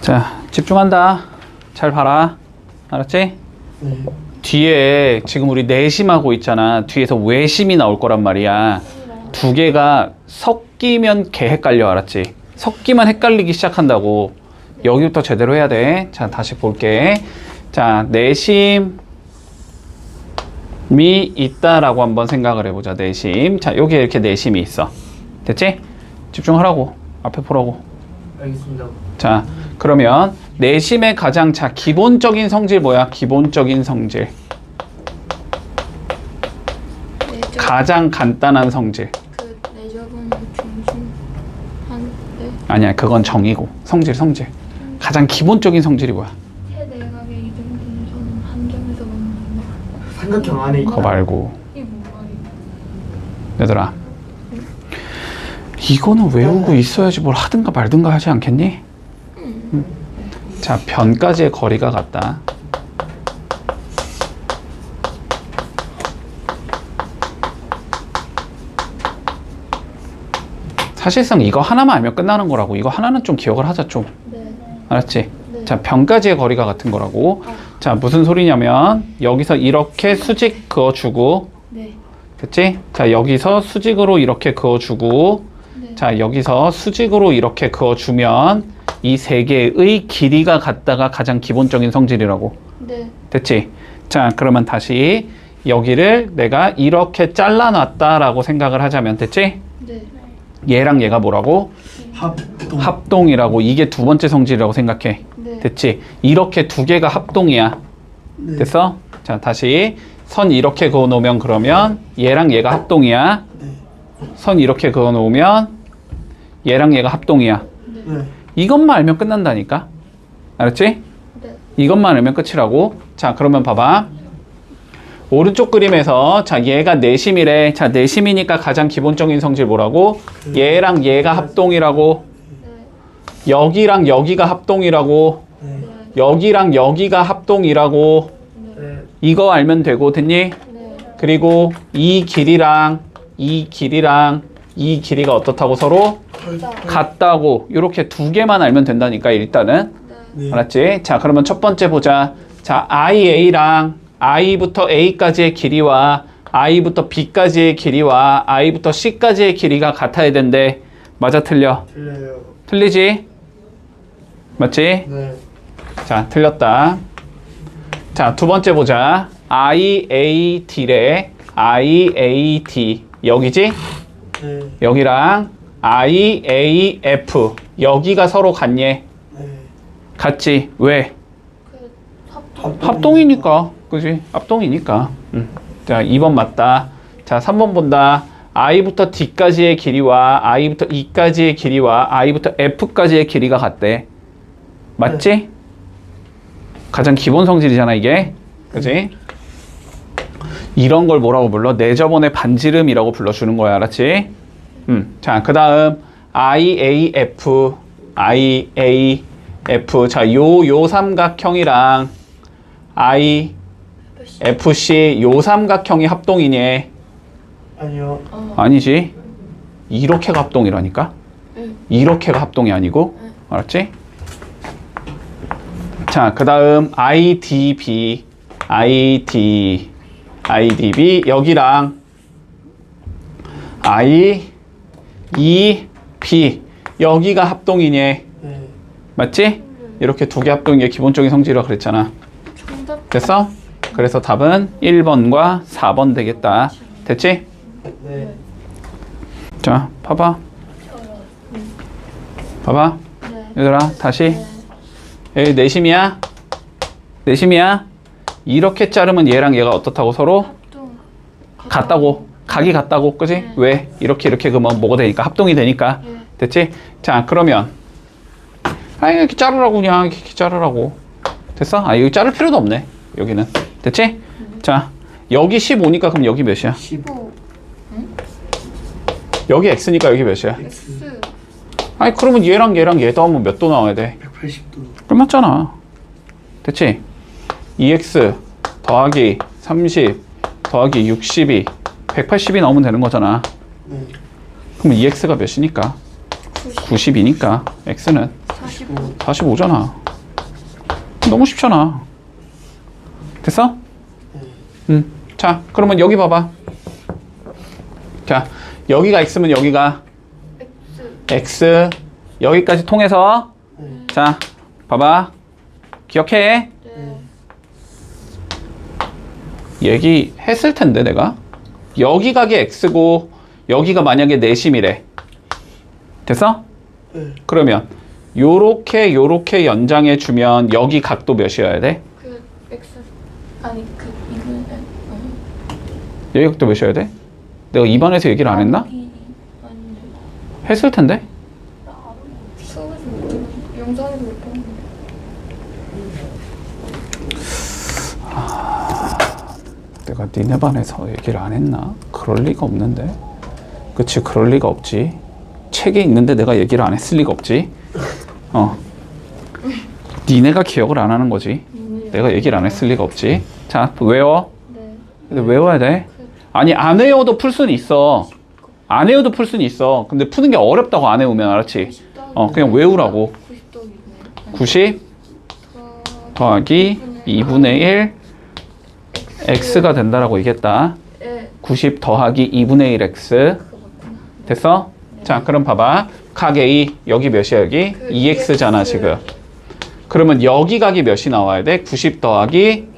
자, 집중한다. 잘 봐라. 알았지? 네. 뒤에 지금 우리 내심하고 있잖아. 뒤에서 외심이 나올 거란 말이야. 두 개가 섞이면 개 헷갈려. 알았지? 섞이면 헷갈리기 시작한다고. 여기부터 제대로 해야 돼. 자, 다시 볼게. 자, 내심이 있다라고 한번 생각을 해보자. 내심. 자, 여기 이렇게 내심이 있어. 됐지? 집중하라고. 앞에 보라고. 알겠습니다. 자, 그러면 내심의 가장 자 기본적인 성질 뭐야? 기본적인 성질. 내적 가장 간단한 성질. 그 내적은 중심 한때 아니야, 그건 정이고. 성질, 성질. 가장 기본적인 성질이 뭐야? 세대각의 이등 분선은 한 점에서 만난다. 삼각형 안에 그거 말고. 이게 뭔 말이야? 얘들아. 이거는 외우고 있어야지 뭘 하든가 말든가 하지 않겠니? 음. 자, 변까지의 거리가 같다. 사실상 이거 하나만 알면 끝나는 거라고. 이거 하나는 좀 기억을 하자 좀. 네. 알았지? 네. 자, 변까지의 거리가 같은 거라고. 어. 자, 무슨 소리냐면 여기서 이렇게 수직 그어주고 네. 됐지? 자, 여기서 수직으로 이렇게 그어주고, 네. 자, 여기서 수직으로 이렇게 그어주면 이 세 개의 길이가 같다가 가장 기본적인 성질이라고. 네. 됐지? 자, 그러면 다시 여기를 내가 이렇게 잘라놨다라고 생각을 하자면 됐지? 네. 얘랑 얘가 뭐라고? 합동. 합동이라고. 이게 두 번째 성질이라고 생각해. 네. 됐지? 이렇게 두 개가 합동이야. 네. 됐어? 자, 다시 선 이렇게 그어 놓으면 그러면 얘랑 얘가 합동이야. 네. 선 이렇게 그어 놓으면 얘랑 얘가 합동이야. 네. 이것만 알면 끝난다니까. 알았지? 네. 이것만 알면 끝이라고. 자, 그러면 봐봐. 오른쪽 그림에서 자, 얘가 내심이래. 자, 내심이니까 가장 기본적인 성질 뭐라고? 얘랑 얘가 합동이라고. 네. 여기랑 여기가 합동이라고. 네. 네. 여기랑 여기가 합동이라고. 네. 이거 알면 되고 됐니? 네. 그리고 이 길이랑 이 길이랑 이 길이가 어떻다고 서로 같다고 이렇게 두 개만 알면 된다니까 일단은 네. 네. 알았지? 자 그러면 첫 번째 보자 자 iA랑 i부터 a까지의 길이와 i부터 b까지의 길이와 i부터 c까지의 길이가 같아야 된대 맞아 틀려 틀려요. 틀리지? 맞지? 네. 자, 틀렸다. 자, 두 번째 보자. IAT래. IAT. 여기지? 네. 여기랑 IAF. 여기가 서로 같니? 네. 같지? 왜? 그 합동. 합동이니까. 그지? 합동이니까. 음. 자, 2번 맞다. 자, 3번 본다. i부터 d까지의 길이와 i부터 e까지의 길이와 i부터 f까지의 길이가 같대. 맞지? 가장 기본 성질이잖아, 이게. 그지? 이런 걸 뭐라고 불러? 내 저번에 반지름이라고 불러주는 거야, 알았지? 음. 자, 그 다음 IAF, IAF. 자, 요, 요 삼각형이랑 I, FC, 요 삼각형이 합동이니? 아니요. 어. 아니지. 이렇게가 합동이라니까? 응. 이렇게가 합동이 아니고? 응. 알았지? 자, 그 다음 IDB, ID, IDB 여기랑 I, E, B 여기가 합동이니? 네. 맞지? 이렇게 두 개 합동이 게 기본적인 성질이라고 그랬잖아. 정답. 됐어? 그래서 답은 1번과 4번 되겠다. 됐지? 네. 자, 봐봐. 봐봐. 네. 얘들아, 다시. 네. 여기 내심이야? 내심이야? 이렇게 자르면 얘랑 얘가 어떻다고 서로? 합동. 같다고. 각이 같다고. 그지? 네. 왜? 이렇게 이렇게 그러면 뭐가 되니까? 합동이 되니까. 예. 됐지? 자, 그러면. 아, 이렇게 자르라고 그냥. 이렇게 자르라고. 됐어? 아, 여기 자를 필요도 없네. 여기는. 됐지? 자, 여기 15니까 그럼 여기 몇이야? 15. 여기 x니까 여기 몇이야? X. 아니, 그러면 얘랑 얘랑 얘 더하면 몇 도 나와야 돼? 180도. 끝났잖아. 됐지? 2x 더하기 30 더하기 62 180이 나오면 되는 거잖아. 네. 그럼 2x가 몇이니까? 90. 90이니까 x는 45. 45. 45잖아. 너무 쉽잖아. 됐어? 네. 음. 자, 그러면 여기 봐봐. 자, 여기가 x면 여기가 X x. 여기까지 통해서 네. 자, 봐봐. 기억해. 네 얘기했을 텐데 내가 여기 각이 x고 여기가 만약에 내심이래. 됐어? 네. 그러면 요렇게 요렇게 연장해 주면 여기 각도 몇이어야 돼? 그 X 아니 그 이거는 어. 여기 각도 몇이어야 돼? 내가 입안에서 얘기를 안 했나? 아닌데 했을 텐데. 수업에서 못 들었는데 영상에서 못 봤는데 내가 니네 반에서 얘기를 안 했나? 그럴 리가 없는데. 그치, 그럴 리가 없지. 책에 있는데 내가 얘기를 안 했을 리가 없지. 어. 니네가 기억을 안 하는 거지. 내가 얘기를 안 했을 리가 없지. 자, 외워. 네 근데 외워야 돼. 아니, 안 외워도 풀 수는 있어. 안 외워도 풀 수는 있어. 근데 푸는 게 어렵다고 안 외우면 알았지? 90 더하기 어, 그냥 외우라고. 90 더하기 90더 더하기 2분의 1 x가 된다라고 얘기했다. 예90 더하기 2분의 1 x 됐어? 자 그럼 봐봐 각 A 여기 몇이야 여기? 그 2x잖아 2x. 지금 그러면 여기 각이 몇이 나와야 돼? 90 더하기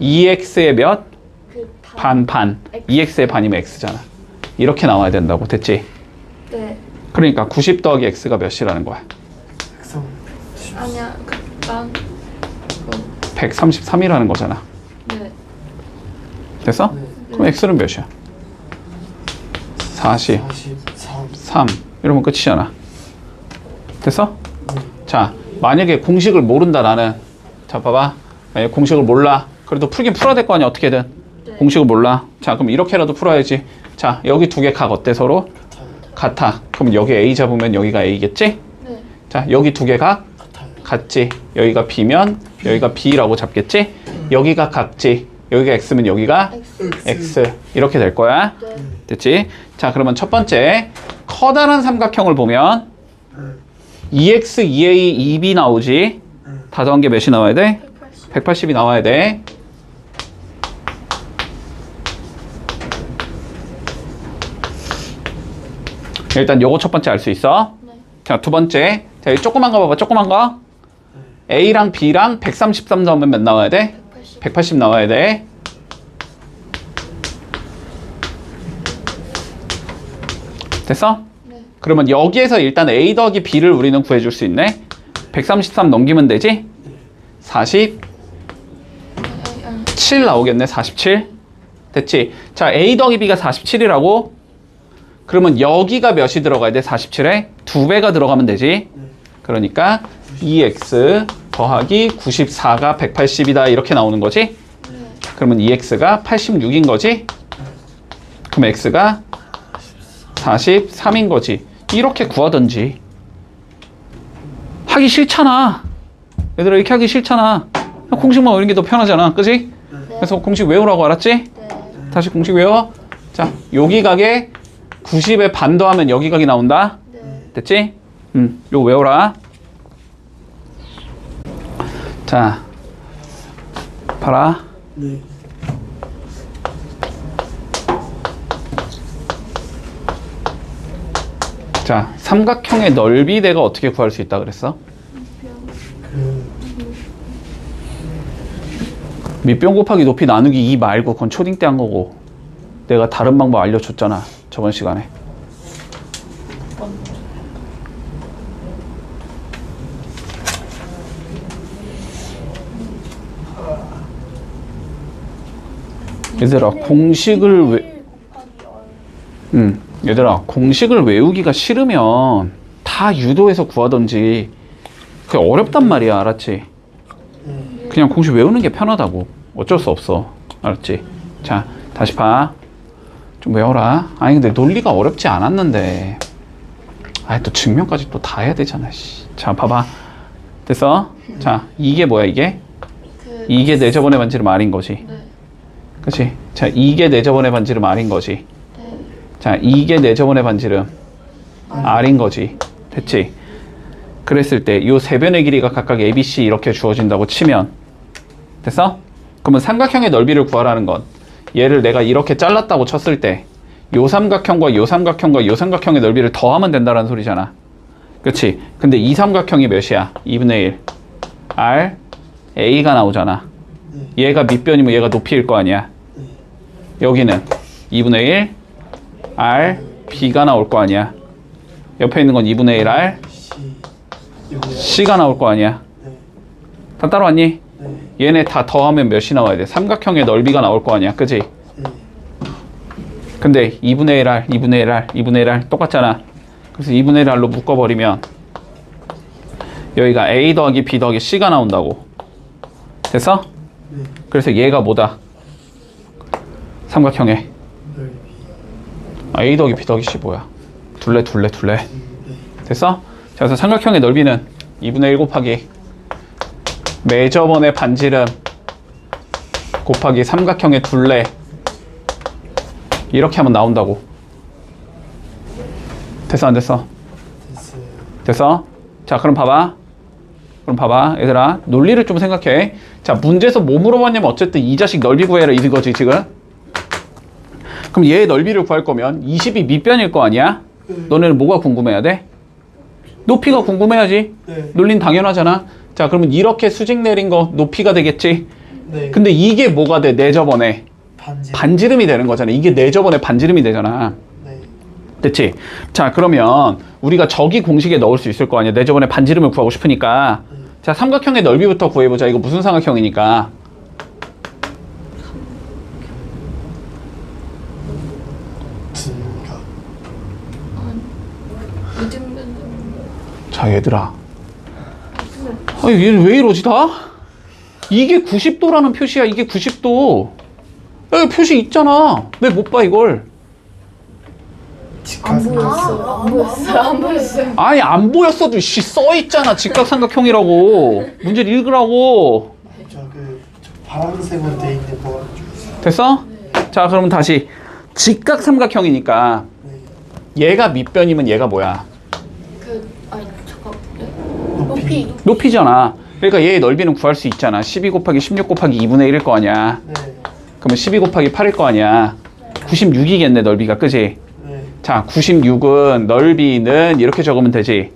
이 2x의 몇? 그 반 반. X. 2x의 반이면 x잖아 이렇게 나와야 된다고 됐지? 네 그러니까 90 더하기 x가 몇이라는 거야? 103. 아니야 그난 133이라는 거잖아 네 됐어? 네. 그럼 x는 몇이야? 40 43. 3 이러면 끝이잖아. 됐어? 네. 자, 만약에 공식을 모른다 나는 자 봐봐. 만약에 공식을 몰라. 그래도 풀긴 풀어야 될 거 아니야 어떻게든. 네. 공식을 몰라. 자, 그럼 이렇게라도 풀어야지. 자, 여기 두 개 각 어때 서로? 같아. 그럼 여기 A 잡으면 여기가 A겠지? 네 자, 여기 두 개 각. 같지. 여기가 B면 여기가 B라고 잡겠지? 여기가 같지. 여기가 X면 여기가 X. 이렇게 될 거야. 네 됐지? 자, 그러면 첫 번째 커다란 삼각형을 보면 네. 2x, 2a, 2b 나오지. 네. 다 더한 게 몇이 나와야 돼? 180 180 이 나와야 돼. 일단 요거 첫 번째 알 수 있어. 네 자, 두 번째. 자, 이 조그만 거 봐봐. 조그만 거. A랑 B랑 133 넣으면 몇 나와야 돼? 180 180 나와야 돼. 됐어? 네 그러면 여기에서 일단 A 더하기 B를 우리는 구해줄 수 있네. 133 넘기면 되지? 47 아니 아니 아니 나오겠네. 47. 됐지? 자, A 더하기 B가 47이라고? 그러면 여기가 몇이 들어가야 돼? 47에? 두 배가 들어가면 되지? 그러니까 2x 더하기 94가 180이다. 이렇게 나오는 거지? 네 그러면 2x가 86인 거지? 그럼 x가 43인 거지. 이렇게 구하던지. 하기 싫잖아. 얘들아 이렇게 하기 싫잖아. 공식만 외우는 게 더 편하잖아. 그지? 그래서 공식 외우라고 알았지? 네. 다시 공식 외워. 자, 여기 각에 90에 반 더하면 여기 각이 나온다. 네. 됐지? 음, 요 외워라. 자, 봐라. 네. 자, 삼각형의 넓이 내가 어떻게 구할 수 있다 그랬어? 그 밑변 곱하기 높이 나누기 2 말고 그건 초딩 때 한 거고 내가 다른 방법 알려줬잖아 저번 시간에 얘들아 공식을 왜 음, 얘들아 공식을 외우기가 싫으면 다 유도해서 구하던지 그게 어렵단 말이야 알았지? 네. 그냥 공식 외우는 게 편하다고. 어쩔 수 없어. 알았지? 자, 다시 봐. 좀 외워라. 아니, 근데 논리가 어렵지 않았는데. 아이, 또 증명까지 또 다 해야 되잖아, 씨. 자, 봐봐. 됐어? 자, 이게 뭐야, 이게? 그 이게 내 저번에 반지름 R인 거지. 네. 그치? 자, 이게 내 저번에 반지름 R인 거지. 네. 자, 이게 내 저번에 반지름 R인 거지. 됐지? 그랬을 때요세 변의 길이가 각각 ABC 이렇게 주어진다고 치면 됐어? 그러면 삼각형의 넓이를 구하라는 건 얘를 내가 이렇게 잘랐다고 쳤을 때 요 삼각형과 요 삼각형과 요 삼각형의 넓이를 더하면 된다는 소리잖아. 그치? 근데 이 삼각형이 몇이야? 2분의 1. R, A가 나오잖아. 얘가 밑변이면 얘가 높이일 거 아니야. 여기는 2분의 1, R, B가 나올 거 아니야. 옆에 있는 건 2분의 1, R, C C가 나올 거 아니야. 네. 다 따라왔니? 네. 얘네 다 더하면 몇이 나와야 돼? 삼각형의 넓이가 나올 거 아니야. 그지? 네. 근데 2분의 1R, 2분의 1R, 2분의 1R 똑같잖아. 그래서 2분의 1R로 묶어버리면 여기가 A 더하기 B 더하기 C가 나온다고. 됐어? 네. 그래서 얘가 뭐다? 삼각형의 넓이 아, A 더하기 B 더하기 C 뭐야? 둘레 둘레 둘레. 네. 됐어? 자, 그래서 삼각형의 넓이는 2분의 1 곱하기 매저번의 반지름 곱하기 삼각형의 둘레 이렇게 하면 나온다고. 됐어 안 됐어? 됐어? 자 그럼 봐봐. 그럼 봐봐 얘들아 논리를 좀 생각해. 자 문제에서 뭐 물어봤냐면 어쨌든 이 자식 넓이 구해라 이거지 지금. 그럼 얘의 넓이를 구할 거면 20이 밑변일 거 아니야? 너네는 뭐가 궁금해야 돼? 높이가 궁금해야지. 네. 논리는 당연하잖아. 자 그러면 이렇게 수직 내린 거 높이가 되겠지. 네. 근데 이게 뭐가 돼? 내 저번에 반지. 반지름이 되는 거잖아. 이게 내 저번에 반지름이 되잖아. 네. 됐지? 자, 그러면 우리가 저기 공식에 넣을 수 있을 거 아니야. 내 저번에 반지름을 구하고 싶으니까. 자, 삼각형의 넓이부터 구해보자. 이거 무슨 삼각형이니까. 분각. 아니 이등변 자, 얘들아. 아니, 얘는 왜 이러지 다? 이게 90도라는 표시야. 이게 90도. 여기 표시 있잖아. 왜 못 봐, 이걸? 직각 삼각. 안 보였어요 안 보였어요 아니, 안 보였어도, 씨, 써 있잖아. 직각삼각형이라고. 문제를 읽으라고. 저그 파란색으로 돼 있는 거. 됐어? 자, 그러면 다시. 직각삼각형이니까. 네. 얘가 밑변이면 얘가 뭐야? 그 아니 잠깐 네? 높이. 높이 높이잖아. 그러니까 얘의 넓이는 구할 수 있잖아. 12 곱하기 16 곱하기 2분의 1일 거 아니야. 네. 그러면 12 곱하기 8일 거 아니야. 96이겠네, 넓이가. 그지? 네. 자, 96은 넓이는 이렇게 적으면 되지.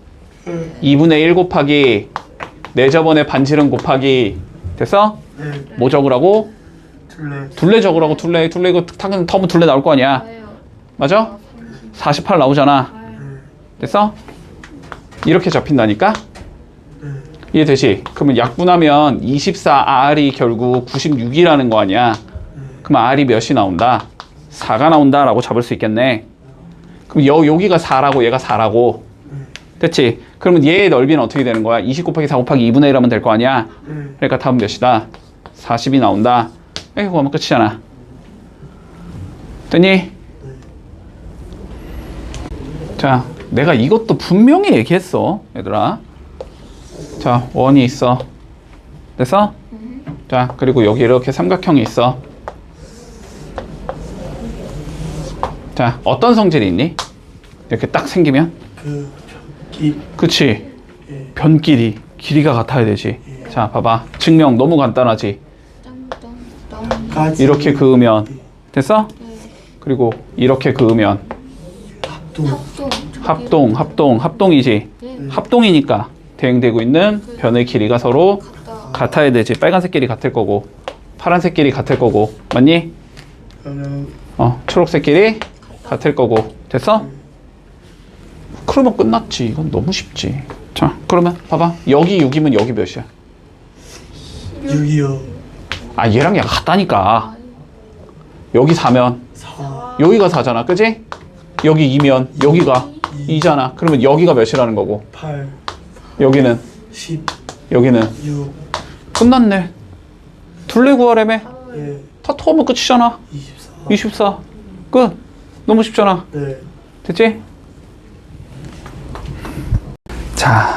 네. 2분의 1 곱하기 내 저번에 반지름 곱하기 됐어? 네. 뭐 적으라고? 둘레. 둘레 적으라고 둘레 둘레 이거 탁 터면 둘레 나올 거 아니야. 맞아? 48 나오잖아. 네. 됐어? 이렇게 잡힌다니까? 네. 이해되지? 그러면 약분하면 24R이 결국 96이라는 거 아니야? 그럼 R이 몇이 나온다? 4가 나온다라고 잡을 수 있겠네. 그럼 여, 여기가 4라고 얘가 4라고. 됐지? 그러면 얘의 넓이는 어떻게 되는 거야? 20 곱하기 4 곱하기 2분의 1 하면 될 거 아니야? 네. 그러니까 답은 몇이다? 40이 나온다. 이렇게 구하면 끝이잖아. 됐니? 자, 내가 이것도 분명히 얘기했어, 얘들아. 자, 원이 있어. 됐어? 자, 그리고 여기 이렇게 삼각형이 있어. 자, 어떤 성질이 있니? 이렇게 딱 생기면? 그 기. 그치? 예. 변 길이, 길이가 같아야 되지. 자, 봐봐. 증명 너무 간단하지? 까지. 이렇게 그으면. 됐어? 그리고 이렇게 그으면. 합동. 합동 합동, 합동, 합동이지. 네. 합동이니까 대응되고 있는 변의 길이가 서로 같다 같아야 되지. 빨간색 길이 같을 거고, 파란색 길이 같을 거고, 맞니? 그러면 어, 초록색 길이 같을 거고, 됐어? 그러면 끝났지. 이건 너무 쉽지. 자, 그러면 봐봐. 여기 6이면 여기 몇이야? 6이요. 아, 얘랑 얘가 같다니까. 여기 4면 4. 여기가 4잖아. 그지? 여기 2면 여기가 2잖아. 그러면 여기가 몇이라는 거고, 8. 여기는, 10. 여기는 6. 끝났네. 둘레 구하래매. 예. 다 터면 끝이잖아. 24. 24. 끝. 너무 쉽잖아. 네. 됐지? 자,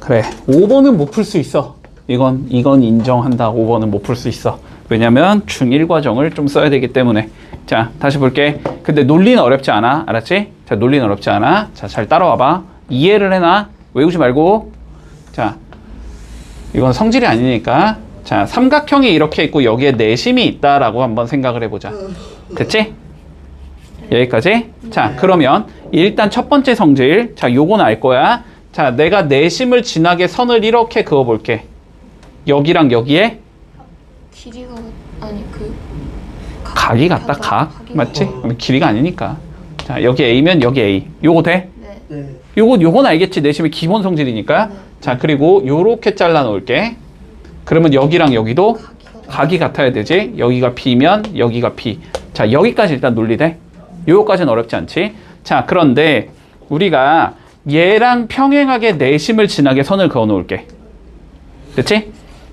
그래. 5번은 못 풀 수 있어. 이건, 이건 인정한다. 5번은 못 풀 수 있어. 왜냐면 중1 과정을 좀 써야 되기 때문에. 자, 다시 볼게. 근데 논리는 어렵지 않아. 알았지? 자, 논리는 어렵지 않아. 자, 잘 따라와 봐. 이해를 해놔. 외우지 말고. 자, 이건 성질이 아니니까. 자, 삼각형이 이렇게 있고 여기에 내심이 있다라고 한번 생각을 해보자. 됐지? 여기까지? 자, 그러면 일단 첫 번째 성질. 자, 요건 알 거야. 자, 내가 내심을 지나게 선을 이렇게 그어 볼게. 여기랑 여기에 길이가 아니 그 각이 같다, 각. 각이 맞지? 어. 길이가 아니니까. 자, 여기 A면 여기 A. 요거 돼? 요거, 요건 알겠지? 내심의 기본 성질이니까. 네. 자, 그리고 요렇게 잘라 놓을게. 그러면 여기랑 여기도 각이 같아야 되지. 여기가 B면 여기가 B. 자, 여기까지 일단 논리돼. 요거까지는 어렵지 않지. 자, 그런데 우리가 얘랑 평행하게 내심을 지나게 선을 그어 놓을게. 됐지?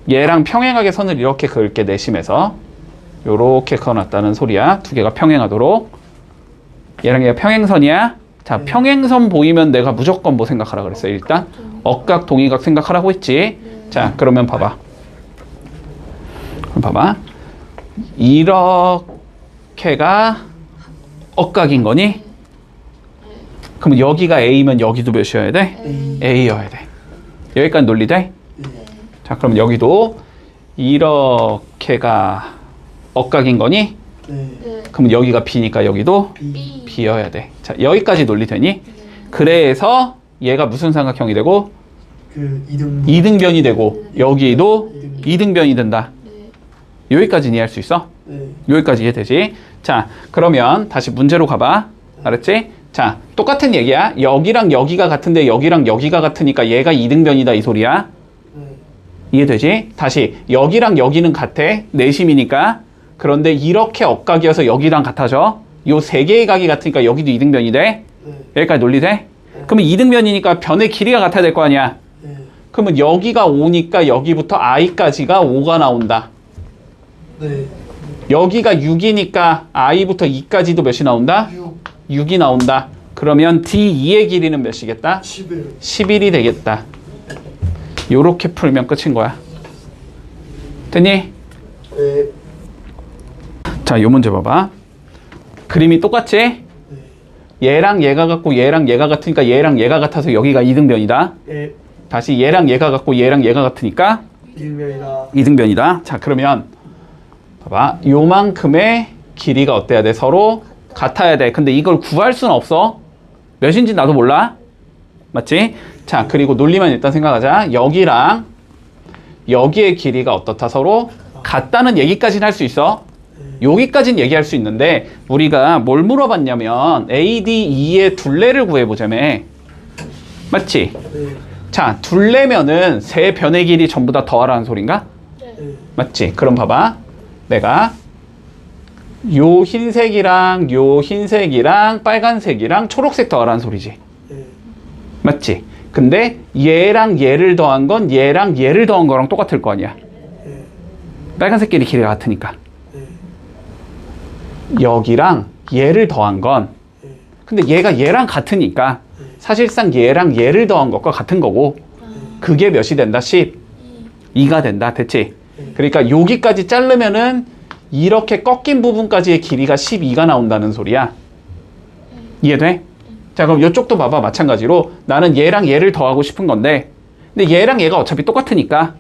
얘랑 평행하게 선을 이렇게 그을게 내심에서. 요렇게 그어 놨다는 소리야. 두 개가 평행하도록. 얘랑 얘가 평행선이야. 자, 네. 평행선 보이면 내가 무조건 뭐 생각하라 그랬어. 일단 억각, 동의각 생각하라고 했지. 자, 그러면 봐봐. 그럼 봐봐. 이렇게가 억각인 거니? 그럼 여기가 A면 여기도 몇이어야 돼? A. A여야 돼. 여기까지 논리돼? 네. 자, 그럼 여기도 이렇게가 억각인 거니? 네. 네. 그럼 여기가 B니까 여기도 B. B B여야 돼. 자, 여기까지 논리 되니? 네. 그래서 얘가 무슨 삼각형이 되고 그 이등. 이등변이 되고 여기도 이등변이 된다. 네. 여기까지 이해할 수 있어? 네. 여기까지 이해되지? 자, 그러면 다시 문제로 가봐. 알았지? 자, 똑같은 얘기야. 여기랑 여기가 같은데 여기랑 여기가 같으니까 얘가 이등변이다 이 소리야. 네. 이해되지? 다시 여기랑 여기는 같아. 내심이니까. 그런데 이렇게 억각이어서 여기랑 같아져. 요 세 개의 각이 같으니까 여기도 이등변이 돼. 네. 여기까지 논리돼? 그러면 이등변이니까 변의 길이가 같아야 될 거 아니야. 네. 그러면 여기가 5니까 여기부터 i까지가 5가 나온다. 네. 여기가 6이니까 i부터 2까지도 몇이 나온다? 6. 6이 나온다. 그러면 d2의 길이는 몇이겠다? 11. 11이 되겠다. 요렇게 풀면 끝인 거야. 됐니? 네. 자, 요 문제 봐봐. 그림이 똑같지? 네. 얘랑 얘가 같고 얘랑 얘가 같으니까 얘랑 얘가 같아서 여기가 이등변이다. 네. 다시 얘랑 얘가 같고 얘랑 얘가 같으니까 이등변이다. 이등변이다. 자, 그러면 봐봐. 요만큼의 길이가 어때야 돼? 서로 같아야 돼. 근데 이걸 구할 수는 없어. 몇인지 나도 몰라. 맞지? 자, 그리고 논리만 일단 생각하자. 여기랑 여기의 길이가 어떻다 서로 같다는 얘기까지는 할 수 있어. 여기까지는 얘기할 수 있는데 우리가 뭘 물어봤냐면 ADE의 둘레를 구해보자며. 맞지? 네. 자, 둘레면은 세 변의 길이 전부 다 더하라는 소린가? 네. 맞지? 그럼 봐봐. 내가 요 흰색이랑 요 흰색이랑 빨간색이랑 초록색 더하라는 소리지. 네. 맞지? 근데 얘랑 얘를 더한 건 얘랑 얘를 더한 거랑 똑같을 거 아니야. 네. 빨간색끼리 길이가 같으니까. 네. 여기랑 얘를 더한 건 네. 근데 얘가 얘랑 같으니까 사실상 얘랑 얘를 더한 것과 같은 거고 그게 몇이 된다? 10. 2가 된다. 됐지? 그러니까 여기까지 자르면은 이렇게 꺾인 부분까지의 길이가 12가 나온다는 소리야. 이해돼? 자, 그럼 이쪽도 봐봐. 마찬가지로 나는 얘랑 얘를 더하고 싶은 건데 근데 얘랑 얘가 어차피 똑같으니까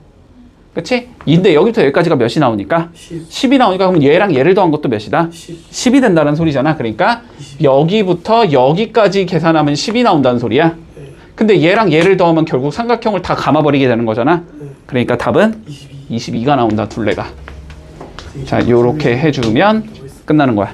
그치? 근데 여기부터 여기까지가 몇이 나오니까 10. 10 이 나오니까 그럼 얘랑 얘를 더한 것도 몇이다? 10. 10이 된다는 소리잖아. 그러니까 여기부터 여기까지 계산하면 10이 나온다는 소리야. 네. 근데 얘랑 얘를 더하면 결국 삼각형을 다 감아버리게 되는 거잖아. 네. 그러니까 답은 22. 22가 나온다, 둘레가. 자, 요렇게 해주면 끝나는 거야.